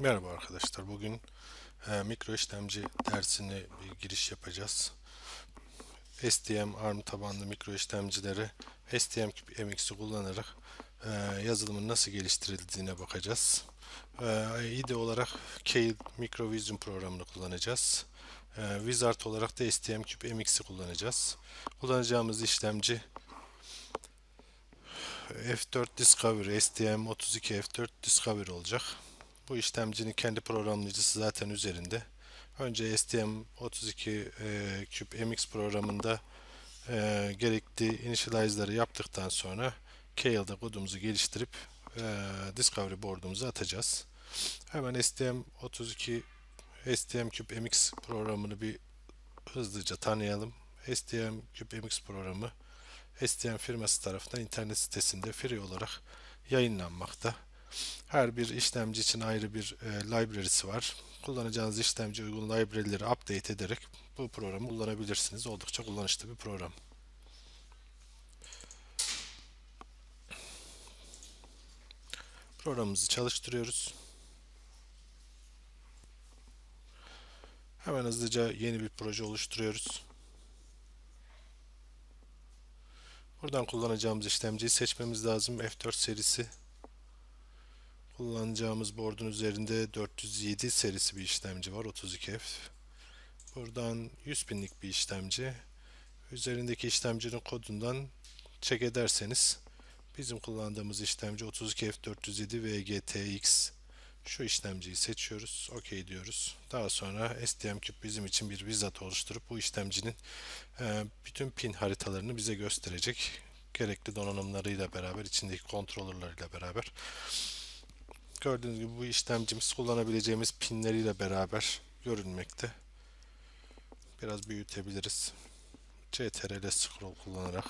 Merhaba arkadaşlar. Bugün e, mikro işlemci dersine bir giriş yapacağız. STM ARM tabanlı mikro işlemcileri STM32 kullanarak e, yazılımın nasıl geliştirildiğine bakacağız. E, IDE olarak Keil Micro Vision programını kullanacağız. E, Wizard olarak da STM32 kullanacağız. Kullanacağımız işlemci F4 Discovery, STM32 F4 Discovery olacak. Bu işlemcinin kendi programlayıcısı zaten üzerinde. Önce STM32 e, Cube MX programında e, gerekli initialize'ları yaptıktan sonra Keil'de kodumuzu geliştirip e, Discovery board'umuza atacağız. Hemen STM32 STM Cube MX programını bir hızlıca tanıyalım. STM Cube MX programı STM firması tarafından internet sitesinde free olarak yayınlanmakta. Her bir işlemci için ayrı bir e, library'si var. Kullanacağınız işlemci uygun library'leri update ederek bu programı kullanabilirsiniz. Oldukça kullanışlı bir program. Programımızı çalıştırıyoruz. Hemen hızlıca yeni bir proje oluşturuyoruz. Buradan kullanacağımız işlemciyi seçmemiz lazım. F4 serisi kullanacağımız board'un üzerinde 407 serisi bir işlemci var 32F. Buradan 100 binlik bir işlemci. Üzerindeki işlemcinin kodundan check ederseniz bizim kullandığımız işlemci 32F407 VGTX şu işlemciyi seçiyoruz. OK diyoruz. Daha sonra STM-Cube bizim için bir wizard oluşturup bu işlemcinin e, bütün pin haritalarını bize gösterecek. Gerekli donanımlarıyla beraber, içindeki kontrolörleriyle beraber. Gördüğünüz gibi bu işlemcimiz kullanabileceğimiz pinleriyle beraber görünmekte. Biraz büyütebiliriz. CTRL scroll kullanarak.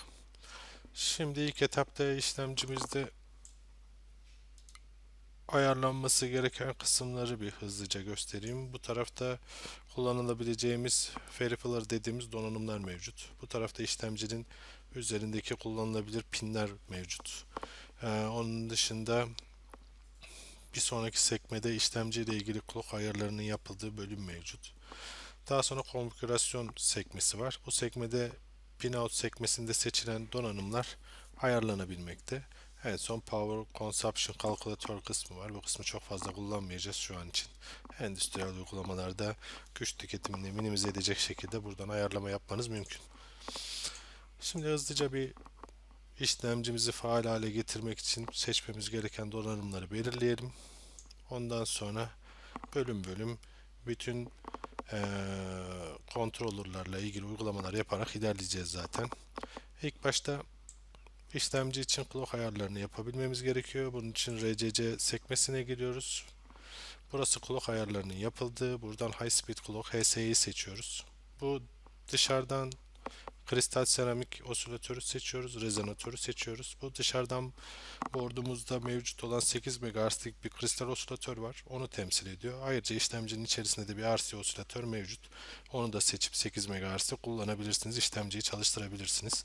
Şimdi ilk etapta işlemcimizde ayarlanması gereken kısımları bir hızlıca göstereyim. Bu tarafta kullanılabileceğimiz peripheral dediğimiz donanımlar mevcut. Bu tarafta işlemcinin üzerindeki kullanılabilir pinler mevcut. Ee, onun dışında bir sonraki sekmede işlemci ile ilgili clock ayarlarının yapıldığı bölüm mevcut. Daha sonra konfigürasyon sekmesi var. Bu sekmede pinout sekmesinde seçilen donanımlar ayarlanabilmekte. En son Power Consumption Calculator kısmı var. Bu kısmı çok fazla kullanmayacağız şu an için. Endüstriyel uygulamalarda güç tüketimini minimize edecek şekilde buradan ayarlama yapmanız mümkün. Şimdi hızlıca bir işlemcimizi faal hale getirmek için seçmemiz gereken donanımları belirleyelim. Ondan sonra bölüm bölüm bütün e, kontrolörlerle ilgili uygulamalar yaparak ilerleyeceğiz zaten. İlk başta işlemci için clock ayarlarını yapabilmemiz gerekiyor. Bunun için RCC sekmesine giriyoruz. Burası clock ayarlarının yapıldığı. Buradan High Speed Clock HS'yi seçiyoruz. Bu dışarıdan kristal seramik osilatörü seçiyoruz, rezonatörü seçiyoruz. Bu dışarıdan board'umuzda mevcut olan 8 MHz'lik bir kristal osilatör var. Onu temsil ediyor. Ayrıca işlemcinin içerisinde de bir RC osilatör mevcut. Onu da seçip 8 MHz'de kullanabilirsiniz. İşlemciyi çalıştırabilirsiniz.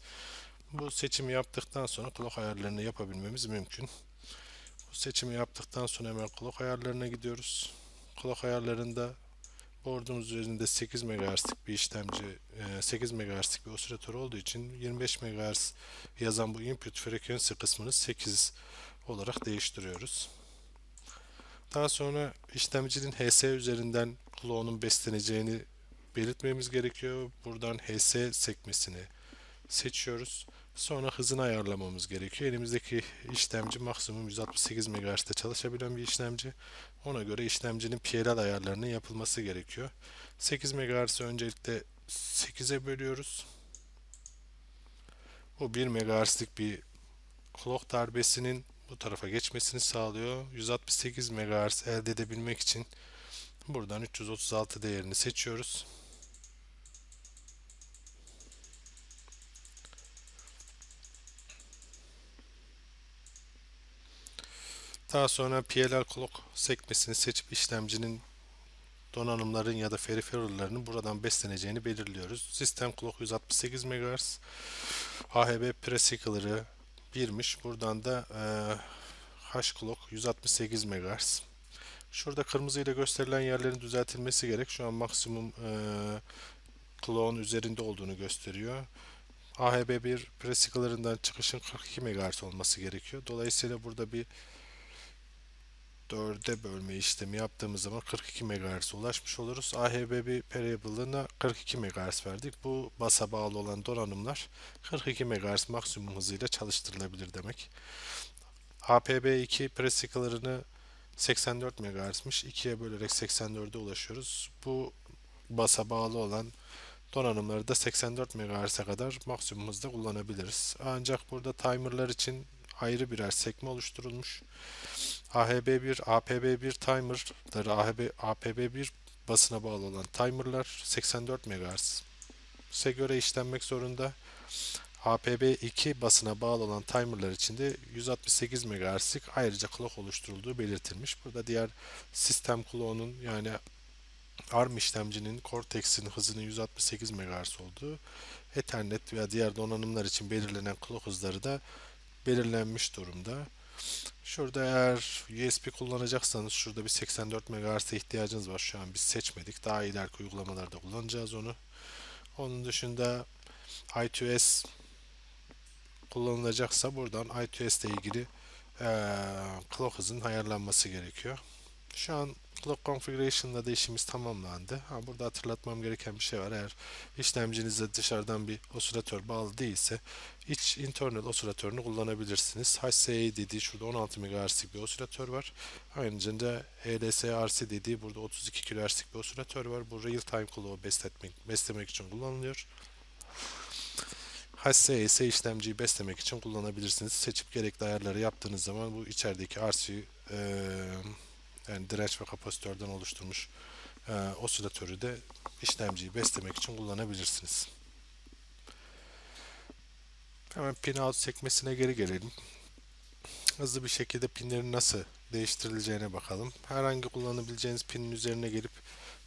Bu seçimi yaptıktan sonra clock ayarlarını yapabilmemiz mümkün. Bu seçimi yaptıktan sonra hemen clock ayarlarına gidiyoruz. Clock ayarlarında board'umuz üzerinde 8 MHz'lik bir işlemci, 8 MHz'lik bir osilatör olduğu için 25 MHz yazan bu input frekansı kısmını 8 olarak değiştiriyoruz. Daha sonra işlemcinin HS üzerinden clock'un besleneceğini belirtmemiz gerekiyor. Buradan HS sekmesini seçiyoruz. Sonra hızını ayarlamamız gerekiyor. Elimizdeki işlemci maksimum 168 MHz'de çalışabilen bir işlemci. Ona göre işlemcinin PLL ayarlarının yapılması gerekiyor. 8 MHz'i öncelikle 8'e bölüyoruz. Bu 1 MHz'lik bir clock darbesinin bu tarafa geçmesini sağlıyor. 168 MHz elde edebilmek için buradan 336 değerini seçiyoruz. Daha sonra PLL clock sekmesini seçip işlemcinin donanımların ya da peripheral'larının buradan besleneceğini belirliyoruz. Sistem clock 168 MHz. AHB precycler'ı 1'miş. Buradan da e, H clock 168 MHz. Şurada kırmızı ile gösterilen yerlerin düzeltilmesi gerek. Şu an maksimum eee clock'un üzerinde olduğunu gösteriyor. AHB1 presikalarından çıkışın 42 MHz olması gerekiyor. Dolayısıyla burada bir 4'e bölme işlemi yaptığımız zaman 42 MHz'e ulaşmış oluruz. AHB1 variable'ına 42 MHz verdik. Bu basa bağlı olan donanımlar 42 MHz maksimum hızıyla çalıştırılabilir demek. APB2 presikalarını 84 MHz'miş. 2'ye bölerek 84'e ulaşıyoruz. Bu basa bağlı olan donanımları da 84 MHz'e kadar maksimum hızda kullanabiliriz. Ancak burada timerlar için ayrı birer sekme oluşturulmuş. AHB1, APB1 timerları AHB, APB1 basına bağlı olan timerlar 84 MHz'e göre işlenmek zorunda. APB2 basına bağlı olan timerlar için de 168 MHz'lik ayrıca clock oluşturulduğu belirtilmiş. Burada diğer sistem clock'unun yani ARM işlemcinin Cortex'in hızının 168 MHz olduğu, Ethernet veya diğer donanımlar için belirlenen clock hızları da belirlenmiş durumda. Şurada eğer USB kullanacaksanız şurada bir 84 MHz'e ihtiyacınız var. Şu an biz seçmedik. Daha ileriki uygulamalarda kullanacağız onu. Onun dışında I2S kullanılacaksa buradan I2S ile ilgili eee clock hızının ayarlanması gerekiyor. Şu an Clock Configuration'da da işimiz tamamlandı. Ha, burada hatırlatmam gereken bir şey var. Eğer işlemcinize dışarıdan bir osilatör bağlı değilse iç internal osilatörünü kullanabilirsiniz. HCA dediği şurada 16 MHz'lik bir osilatör var. Ayrıca da ELS-RC dediği burada 32 kHz'lik bir osilatör var. Bu real time clock'u besletmek, beslemek için kullanılıyor. HCA ise işlemciyi beslemek için kullanabilirsiniz. Seçip gerekli ayarları yaptığınız zaman bu içerideki RC e, yani direnç ve kapasitörden oluşturmuş e, osilatörü de işlemciyi beslemek için kullanabilirsiniz. Hemen pin out sekmesine geri gelelim. Hızlı bir şekilde pinlerin nasıl değiştirileceğine bakalım. Herhangi kullanabileceğiniz pinin üzerine gelip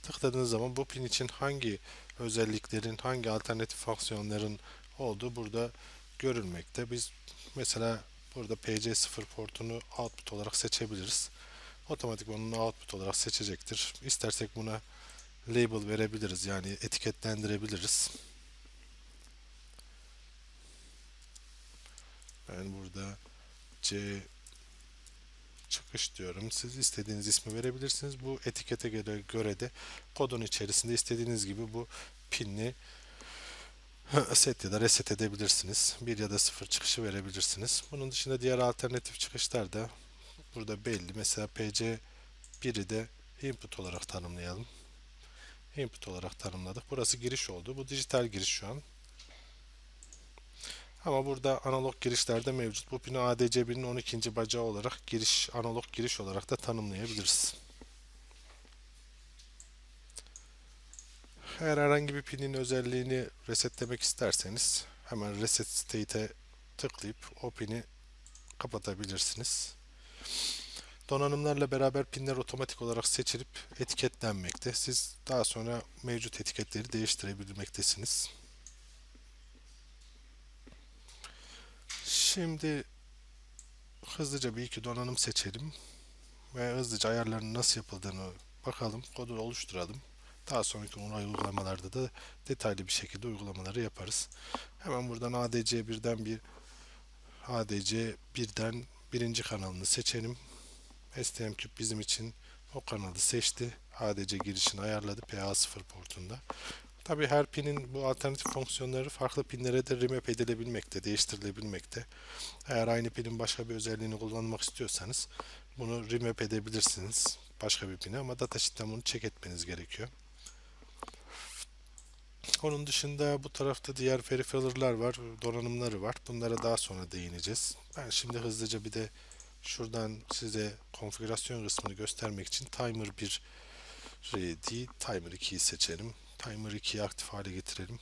tıkladığınız zaman bu pin için hangi özelliklerin, hangi alternatif fonksiyonların olduğu burada görülmekte. Biz mesela burada PC0 portunu output olarak seçebiliriz otomatik onu output olarak seçecektir. İstersek buna label verebiliriz. Yani etiketlendirebiliriz. Ben burada C çıkış diyorum. Siz istediğiniz ismi verebilirsiniz. Bu etikete göre, göre de kodun içerisinde istediğiniz gibi bu pinli set ya da reset edebilirsiniz. 1 ya da 0 çıkışı verebilirsiniz. Bunun dışında diğer alternatif çıkışlar da burada belli. Mesela PC 1'i de input olarak tanımlayalım. Input olarak tanımladık. Burası giriş oldu. Bu dijital giriş şu an. Ama burada analog girişlerde mevcut. Bu pini ADC1'in 12. bacağı olarak giriş analog giriş olarak da tanımlayabiliriz. Eğer herhangi bir pinin özelliğini resetlemek isterseniz hemen reset state'e tıklayıp o pini kapatabilirsiniz. Donanımlarla beraber pinler otomatik olarak seçilip etiketlenmekte. Siz daha sonra mevcut etiketleri değiştirebilmektesiniz. Şimdi hızlıca bir iki donanım seçelim ve hızlıca ayarların nasıl yapıldığını bakalım, kodu oluşturalım. Daha sonraki uygulamalarda da detaylı bir şekilde uygulamaları yaparız. Hemen buradan ADC birden bir ADC birden birinci kanalını seçelim. STMCube bizim için o kanalı seçti. ADC girişini ayarladı PA0 portunda. Tabi her pinin bu alternatif fonksiyonları farklı pinlere de remap edilebilmekte, değiştirilebilmekte. Eğer aynı pinin başka bir özelliğini kullanmak istiyorsanız bunu remap edebilirsiniz başka bir pine ama datasheet'ten bunu check etmeniz gerekiyor. Onun dışında bu tarafta diğer peripheral'lar var, donanımları var. Bunlara daha sonra değineceğiz. Ben şimdi hızlıca bir de şuradan size konfigürasyon kısmını göstermek için timer 1 değil, timer 2'yi seçelim. Timer 2'yi aktif hale getirelim.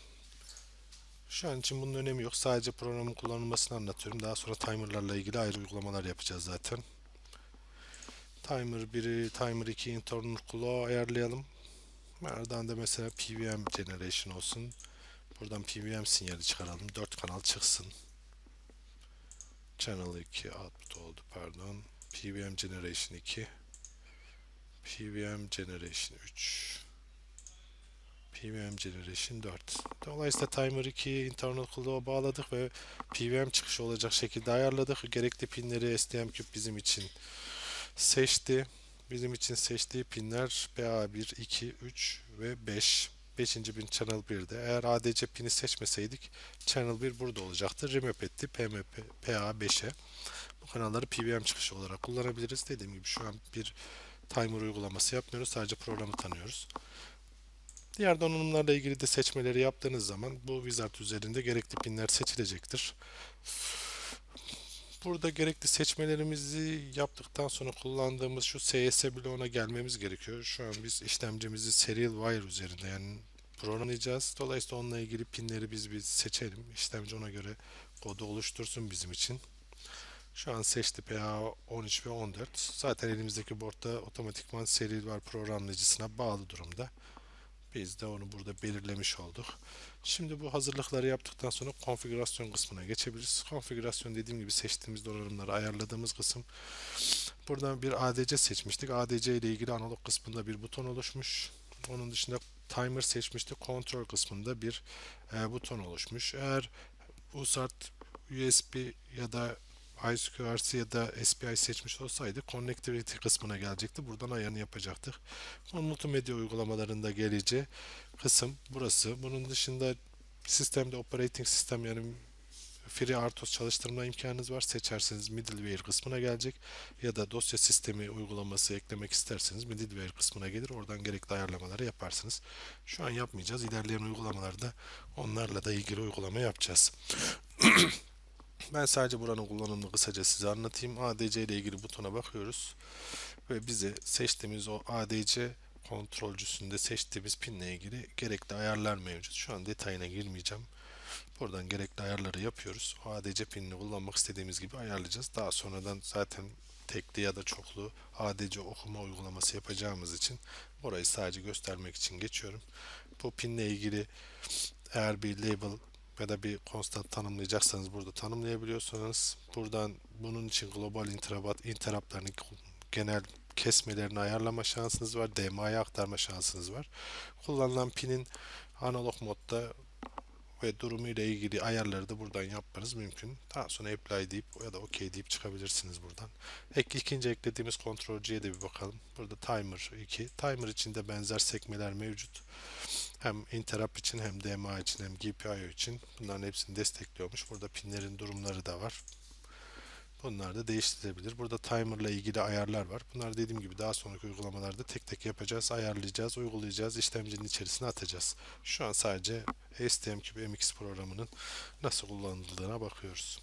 Şu an için bunun önemi yok. Sadece programın kullanılmasını anlatıyorum. Daha sonra timerlarla ilgili ayrı uygulamalar yapacağız zaten. Timer 1'i, Timer 2 internal clock ayarlayalım. Ardından da mesela PWM generation olsun. Buradan PWM sinyali çıkaralım. 4 kanal çıksın. Channel 2 output oldu pardon. PWM generation 2. PVM Generation 3 PVM Generation 4 Dolayısıyla Timer 2'yi internal clock'a bağladık ve PVM çıkışı olacak şekilde ayarladık. Gerekli pinleri STM bizim için seçti. Bizim için seçtiği pinler BA1, 2, 3 ve 5. 5. pin Channel 1'de. Eğer ADC pini seçmeseydik Channel 1 burada olacaktı. Remap etti PMP, PA5'e. Bu kanalları PVM çıkışı olarak kullanabiliriz. Dediğim gibi şu an bir timer uygulaması yapmıyoruz. Sadece programı tanıyoruz. Diğer donanımlarla ilgili de seçmeleri yaptığınız zaman bu wizard üzerinde gerekli pinler seçilecektir. Burada gerekli seçmelerimizi yaptıktan sonra kullandığımız şu CS bloğuna gelmemiz gerekiyor. Şu an biz işlemcimizi serial wire üzerinde yani programlayacağız. Dolayısıyla onunla ilgili pinleri biz bir seçelim. İşlemci ona göre kodu oluştursun bizim için. Şu an seçti PA 13 ve 14. Zaten elimizdeki boardda otomatikman serial wire programlayıcısına bağlı durumda. Biz de onu burada belirlemiş olduk. Şimdi bu hazırlıkları yaptıktan sonra konfigürasyon kısmına geçebiliriz. Konfigürasyon dediğim gibi seçtiğimiz donanımları ayarladığımız kısım. Buradan bir ADC seçmiştik. ADC ile ilgili analog kısmında bir buton oluşmuş. Onun dışında timer seçmiştik. Kontrol kısmında bir e, buton oluşmuş. Eğer USART, USB ya da I2RC ya da SPI seçmiş olsaydı Connectivity kısmına gelecekti. Buradan ayarını yapacaktık. Multimedya uygulamalarında geleceği kısım burası. Bunun dışında sistemde operating sistem yani FreeRTOS çalıştırma imkanınız var. Seçerseniz middleware kısmına gelecek ya da dosya sistemi uygulaması eklemek isterseniz middleware kısmına gelir. Oradan gerekli ayarlamaları yaparsınız. Şu an yapmayacağız. İlerleyen uygulamalarda onlarla da ilgili uygulama yapacağız. Ben sadece buranın kullanımını kısaca size anlatayım. ADC ile ilgili butona bakıyoruz ve bize seçtiğimiz o ADC kontrolcüsünde seçtiğimiz pinle ilgili gerekli ayarlar mevcut. Şu an detayına girmeyeceğim. Buradan gerekli ayarları yapıyoruz. O ADC pinini kullanmak istediğimiz gibi ayarlayacağız. Daha sonradan zaten tekli ya da çoklu ADC okuma uygulaması yapacağımız için orayı sadece göstermek için geçiyorum. Bu pinle ilgili eğer bir label ya da bir constant tanımlayacaksanız burada tanımlayabiliyorsunuz. Buradan bunun için global interrupt, interruptlarını genel kesmelerini ayarlama şansınız var. DMA'ya aktarma şansınız var. Kullanılan pinin analog modda ve durumu ile ilgili ayarları da buradan yapmanız mümkün. Daha sonra apply deyip ya da OK deyip çıkabilirsiniz buradan. Ek, ikinci eklediğimiz kontrolcüye de bir bakalım. Burada timer 2. Timer içinde benzer sekmeler mevcut. Hem interrupt için hem DMA için hem GPIO için bunların hepsini destekliyormuş. Burada pinlerin durumları da var. Bunlar da değiştirilebilir. Burada timer ile ilgili ayarlar var. Bunlar dediğim gibi daha sonraki uygulamalarda tek tek yapacağız, ayarlayacağız, uygulayacağız, işlemcinin içerisine atacağız. Şu an sadece STMCube MX programının nasıl kullanıldığına bakıyoruz.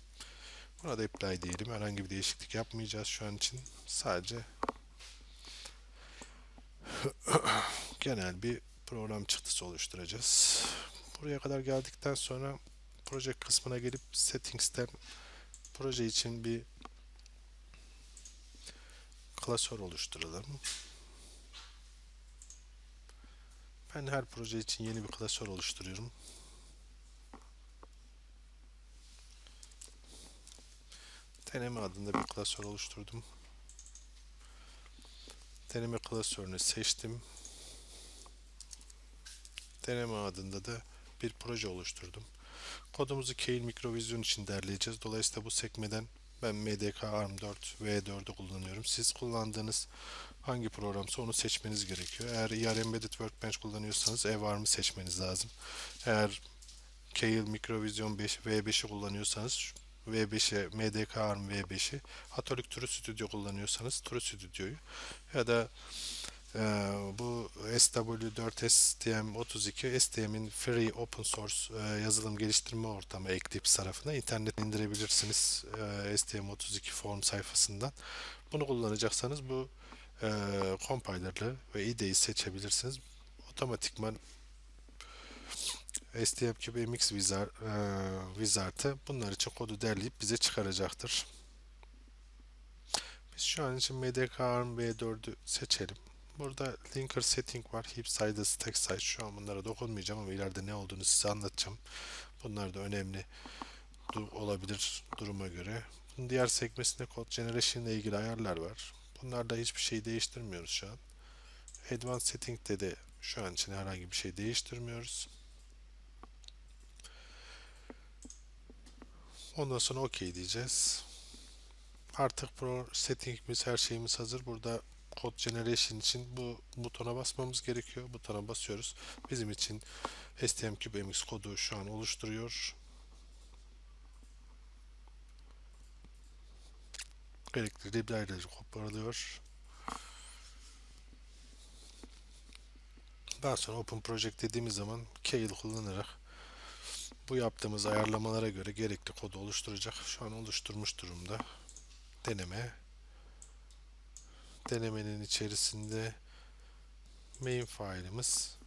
Buna da apply diyelim. Herhangi bir değişiklik yapmayacağız şu an için. Sadece genel bir program çıktısı oluşturacağız. Buraya kadar geldikten sonra proje kısmına gelip settings'ten proje için bir klasör oluşturalım. Ben her proje için yeni bir klasör oluşturuyorum. Deneme adında bir klasör oluşturdum. Deneme klasörünü seçtim. Deneme adında da bir proje oluşturdum. Kodumuzu Keil Microvision için derleyeceğiz. Dolayısıyla bu sekmeden ben MDK ARM4 V4'ü kullanıyorum. Siz kullandığınız hangi programsa onu seçmeniz gerekiyor. Eğer ER Embedded Workbench kullanıyorsanız EVARM'ı seçmeniz lazım. Eğer Keil Microvision 5 V5'i kullanıyorsanız V5'e MDK ARM V5'i Atolik True Studio kullanıyorsanız True Studio'yu ya da bu SW4 STM32 STM'in free open source e, yazılım geliştirme ortamı Eclipse tarafına internet indirebilirsiniz e, STM32 forum sayfasından. Bunu kullanacaksanız bu e, compiler'lı ve IDE'yi seçebilirsiniz. Otomatikman STMCube MX Wizard, Wizard'ı bunlar için kodu derleyip bize çıkaracaktır. Biz şu an için MDK ARM V4'ü seçelim. Burada linker setting var. Heap size, stack size. Şu an bunlara dokunmayacağım ama ileride ne olduğunu size anlatacağım. Bunlar da önemli olabilir duruma göre. Bunun diğer sekmesinde code generation ile ilgili ayarlar var. Bunlarda hiçbir şey değiştirmiyoruz şu an. Advanced Setting'de de şu an için herhangi bir şey değiştirmiyoruz. Ondan sonra OK diyeceğiz. Artık Pro settingimiz, her şeyimiz hazır. Burada Code Generation için bu butona basmamız gerekiyor. Butona basıyoruz. Bizim için STM32MX kodu şu an oluşturuyor. Gerekli library'leri kopyalıyor. Daha sonra Open Project dediğimiz zaman Kale kullanarak bu yaptığımız ayarlamalara göre gerekli kodu oluşturacak. Şu an oluşturmuş durumda. Deneme. Denemenin içerisinde main file'ımız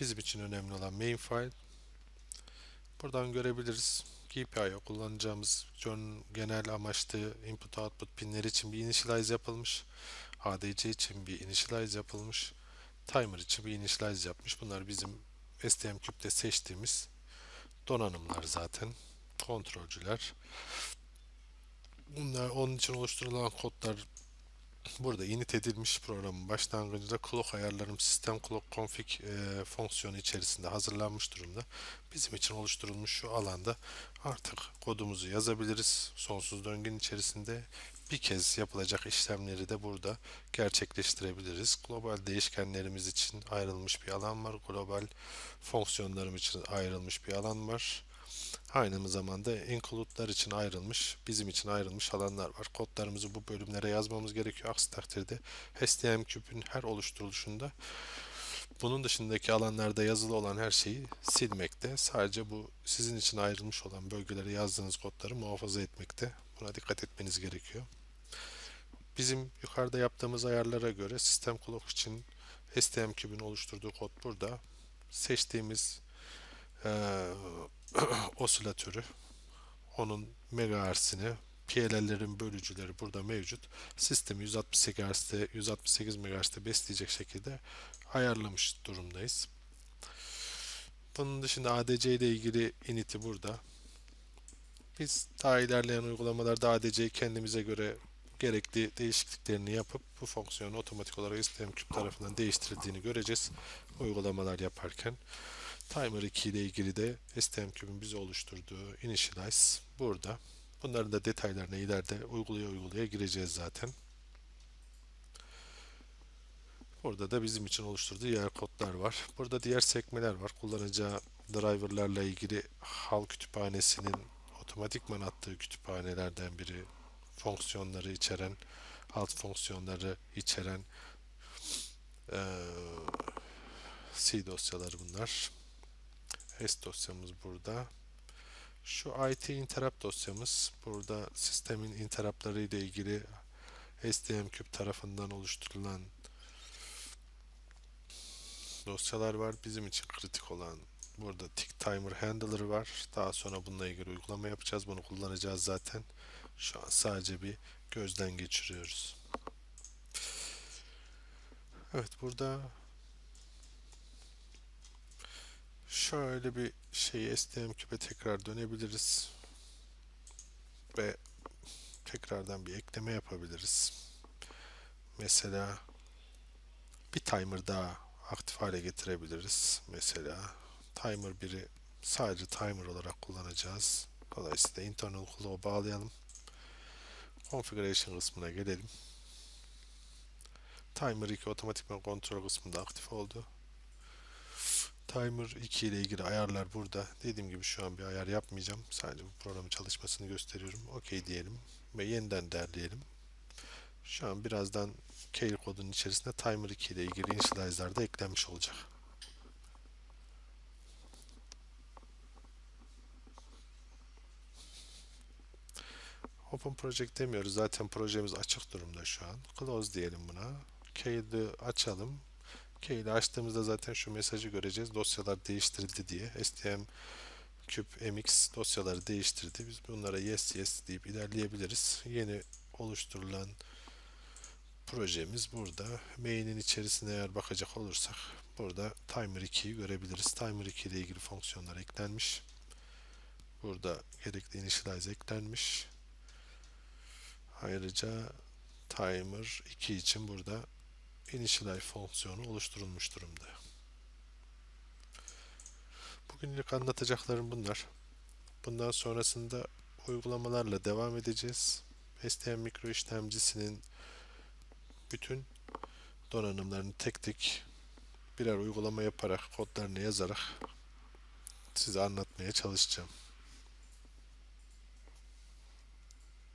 bizim için önemli olan main file. Buradan görebiliriz. GPIO kullanacağımız genel amaçlı input output pinler için bir initialize yapılmış. ADC için bir initialize yapılmış. Timer için bir initialize yapmış. Bunlar bizim STM32'de seçtiğimiz donanımlar zaten. Kontrolcüler. Bunlar onun için oluşturulan kodlar burada init edilmiş programın başlangıcında clock ayarlarım sistem clock config e, fonksiyonu içerisinde hazırlanmış durumda. Bizim için oluşturulmuş şu alanda artık kodumuzu yazabiliriz. Sonsuz döngünün içerisinde bir kez yapılacak işlemleri de burada gerçekleştirebiliriz. Global değişkenlerimiz için ayrılmış bir alan var. Global fonksiyonlarım için ayrılmış bir alan var. Aynı zamanda include'lar için ayrılmış, bizim için ayrılmış alanlar var. Kodlarımızı bu bölümlere yazmamız gerekiyor. Aksi takdirde STM küpün her oluşturuluşunda bunun dışındaki alanlarda yazılı olan her şeyi silmekte. Sadece bu sizin için ayrılmış olan bölgelere yazdığınız kodları muhafaza etmekte. Buna dikkat etmeniz gerekiyor. Bizim yukarıda yaptığımız ayarlara göre sistem clock için STM kübün oluşturduğu kod burada. Seçtiğimiz eee osilatörü, onun megahertzini, PLL'lerin bölücüleri burada mevcut. Sistemi 168 Hz'de, 168 MHz'de besleyecek şekilde ayarlamış durumdayız. Bunun dışında ADC ile ilgili init'i burada. Biz daha ilerleyen uygulamalarda ADC'yi kendimize göre gerekli değişikliklerini yapıp bu fonksiyonu otomatik olarak STM tarafından değiştirildiğini göreceğiz uygulamalar yaparken. Timer 2 ile ilgili de STM bize oluşturduğu initialize burada. Bunların da detaylarına ileride uygulaya uygulaya gireceğiz zaten. Burada da bizim için oluşturduğu diğer kodlar var. Burada diğer sekmeler var. Kullanacağı driverlarla ilgili HAL kütüphanesinin otomatikman attığı kütüphanelerden biri. Fonksiyonları içeren, alt fonksiyonları içeren ee, C dosyaları bunlar. S dosyamız burada. Şu IT interrupt dosyamız burada sistemin interruptları ile ilgili STM tarafından oluşturulan dosyalar var. Bizim için kritik olan burada tick timer handler var. Daha sonra bununla ilgili uygulama yapacağız. Bunu kullanacağız zaten. Şu an sadece bir gözden geçiriyoruz. Evet burada şöyle bir şey STM küpe tekrar dönebiliriz. Ve tekrardan bir ekleme yapabiliriz. Mesela bir timer daha aktif hale getirebiliriz. Mesela timer 1'i sadece timer olarak kullanacağız. Dolayısıyla internal clock'a bağlayalım. Configuration kısmına gelelim. Timer 2 otomatikman kontrol kısmında aktif oldu. Timer 2 ile ilgili ayarlar burada. Dediğim gibi şu an bir ayar yapmayacağım. Sadece bu programın çalışmasını gösteriyorum. OK diyelim ve yeniden derleyelim. Şu an birazdan Kale kodunun içerisinde Timer 2 ile ilgili initialize'lar da eklenmiş olacak. Open Project demiyoruz. Zaten projemiz açık durumda şu an. Close diyelim buna. Kale'i açalım. Kale'i açtığımızda zaten şu mesajı göreceğiz. Dosyalar değiştirildi diye. STM Cube MX dosyaları değiştirdi. Biz bunlara yes yes deyip ilerleyebiliriz. Yeni oluşturulan projemiz burada. Main'in içerisine eğer bakacak olursak burada Timer 2'yi görebiliriz. Timer 2 ile ilgili fonksiyonlar eklenmiş. Burada gerekli initialize eklenmiş. Ayrıca Timer 2 için burada initialize fonksiyonu oluşturulmuş durumda. Bugünlük anlatacaklarım bunlar. Bundan sonrasında uygulamalarla devam edeceğiz. STM mikro işlemcisinin bütün donanımlarını tek tek birer uygulama yaparak, kodlarını yazarak size anlatmaya çalışacağım.